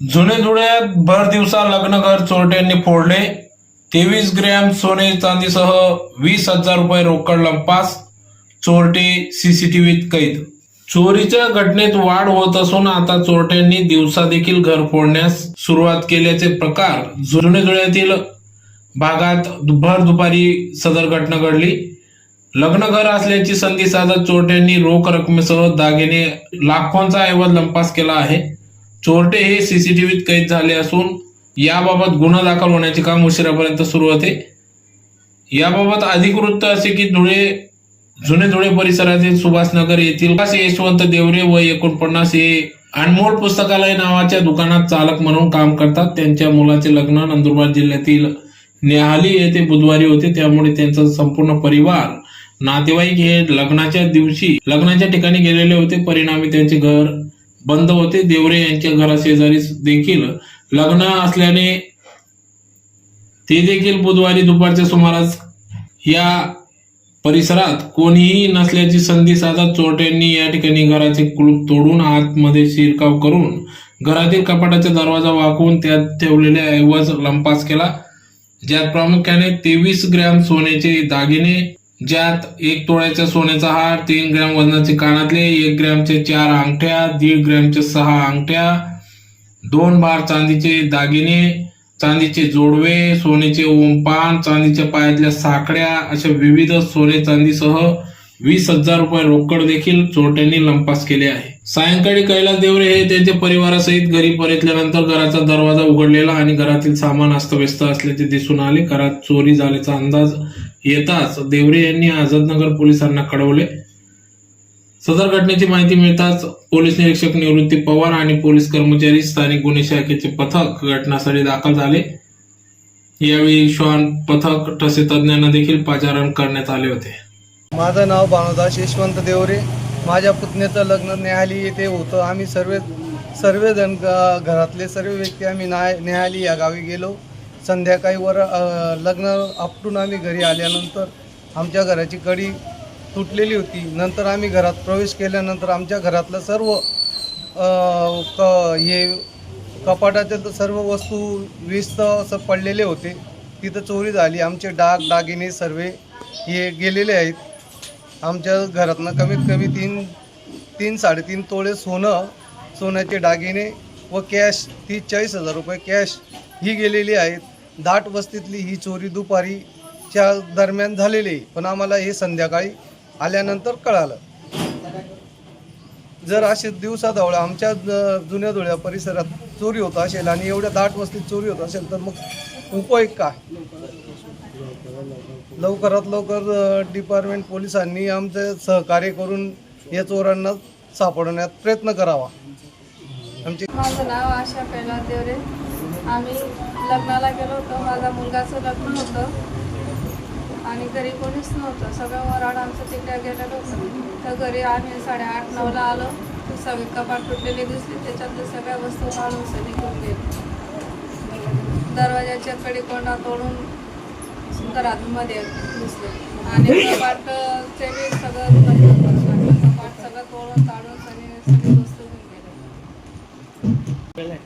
जुने धुळ्यात भर दिवसा लग्नघर चोरट्यांनी फोडले. तेवीस ग्रॅम सोने चांदीसह वीस हजार रुपये रोकड लंपास. चोरटे सीसीटीव्हीत कैद. चोरीच्या घटनेत वाढ होत असून आता चोरट्यांनी दिवसा देखील घर फोडण्यास सुरुवात केल्याचे प्रकार जुने धुळ्यातील भागात भर दुपारी सदर घटना घडली. लग्नघर असल्याची संधी साधत चोरट्यांनी रोख रकमेसह दागिने लाखोंचा ऐवज लंपास केला आहे. चोरटे हे सीसीटीव्हीत कैद झाले असून याबाबत गुन्हा दाखल होण्याचे काम उशिरापर्यंत सुरू होते. याबाबत अधिक वृत्त असे की धुळे जुने धुळे परिसरातील सुभाषनगर येथील यशवंत देवरे व एकोणपन्नास हे अनमोल पुस्तकालय नावाच्या दुकानात चालक म्हणून काम करतात. त्यांच्या मुलाचे लग्न नंदुरबार जिल्ह्यातील नेहाली येथे बुधवारी होते. त्यामुळे त्यांचा संपूर्ण परिवार नातेवाईक हे लग्नाच्या दिवशी लग्नाच्या ठिकाणी गेलेले होते. परिणामी त्यांचे घर बंद होते. देवरे यांच्या घराशेजारी देखील लग्न असल्याने ते देखील बुधवारी दुपारच्या सुमारास या परिसरात कोणीही नसल्याची संधी साधत चोरट्यांनी या ठिकाणी घराचे कुलूप तोडून आतमध्ये शिरकाव करून घरातील कपाटाचा दरवाजा वाकवून त्यात ठेवलेले ऐवज लंपास केला. ज्यात प्रामुख्याने तेवीस ग्रॅम सोन्याचे दागिने ज्यात एक तोळ्याच्या सोन्याचा हार तीन ग्रॅम वजनाचे कानातले एक ग्रॅमचे चार अंगठ्या दीड ग्रॅमचे सहा अंगठ्या दोन बार चांदीचे दागिने चांदीचे जोडवे सोन्याचे ओमपान चांदीच्या पायातल्या साकड्या अशा विविध सोने चांदीसह वीस हजार रुपये रोकड देखील चोरट्यांनी लंपास केले आहे. सायंकाळी कैलास देवरे हे त्यांच्या परिवारासहित घरी परतल्यानंतर घराचा दरवाजा उघडलेला आणि घरातील सामान अस्तव्यस्त असल्याचे दिसून आले. घरात चोरी झाल्याचा अंदाज येताच देवरे यांनी आझादनगर पोलिसांना कळवले. सदर घटनेची माहिती मिळताच पोलीस निरीक्षक निवृत्ती पवार आणि पोलीस कर्मचारी स्थानिक गुन्हे शाखेचे पथक घटनास्थळी दाखल झाले. यावेळी श्वान पथक ठसे तज्ञांना देखील पाचारण करण्यात आले होते. माझं नाव भानुदास यशवंत देवरे. माझ्या पुतण्याचं लग्न नेहाली येथे होतं. आम्ही सर्व सर्वजण घरातले सर्व व्यक्ती आम्ही नाय नेहाली या गावी गेलो. संध्याकाळी वर लग्न आपटून आम्ही घरी आल्यानंतर आमच्या घराची कडी तुटलेली होती. नंतर आम्ही घरात प्रवेश केल्यानंतर आमच्या घरातलं सर्व क हे कपाटातील तर सर्व वस्तू विस्त असं पडलेले होते. तिथं चोरी झाली. आमचे डाग दागिने सर्व हे गेलेले आहेत. आमच्या घरातनं कमीत कमी तीन तीन साडेतीन तोळे सोनं सोन्याचे दागिने व कॅश ती चाळीस हजार रुपये कॅश ही गेलेली आहेत. दाट वस्तीतली ही चोरी दुपारीच्या दरम्यान झालेली आहे पण आम्हाला हे संध्याकाळी आल्यानंतर कळालं. जर असे दिवसाढवळा आमच्या ज- जुन्या धुळ्या परिसरात चोरी होत असेल आणि एवढ्या दाट वस्तीत चोरी होत असेल तर मग उपयोग काय? लवकरात लवकर डिपार्टमेंट पोलिसांनी आमचे सहकार्य करून या चोरांना सापडण्यात प्रयत्न करावा. आमची माझं नाव आशा कैलास देवरे आम्ही लग्नाला गेलो होतो. माझा मुलगाचं लग्न होतं. आणि घरी कोणीच नव्हतं. सगळं वराड आमचं तिकडे गेलेलं होतं. तर घरी आम्ही साडेआठ नऊला आलो. तर सगळे कपाट तुटलेले दिसले. त्याच्यातले सगळ्या वस्तू माणूस निघून गेले. दरवाजाच्या कडे कोंडा तोडून सुंदरमध्ये दिसले. आणि कपाटचे बी सगळं बंद कपाट सगळं तोडून ताडून सगळे सगळी वस्तू घेऊन गेले.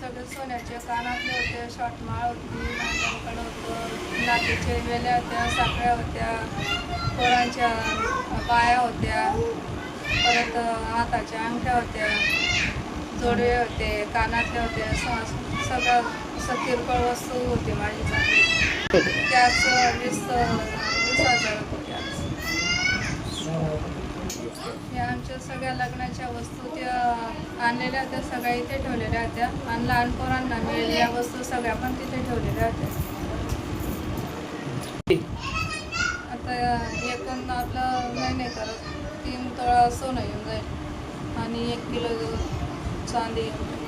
सगळे सोन्याचे कानातले होते शॉटमाळ होती नांगरकड होतं नातीचे वेल्या होत्या साखळ्या होत्या पोरांच्या पाया होत्या परत हाताच्या अंगठ्या होत्या. जोडवे होते कानातले होते सगळं असं किरकोळ वस्तू होती माझी चांगली. त्याच वीस वीस हजार होत्या आमच्या सगळ्या लग्नाच्या वस्तू त्या आणलेल्या होत्या सगळ्या इथे ठेवलेल्या होत्या. आणि लहान पोरांना मिळलेल्या वस्तू सगळ्या पण तिथे ठेवलेल्या होत्या. आता एकूण आपलं नाही नाही करत तीन तोळा सोनं येऊन जाईल. आणि एक किलो चांदी येऊन जाईल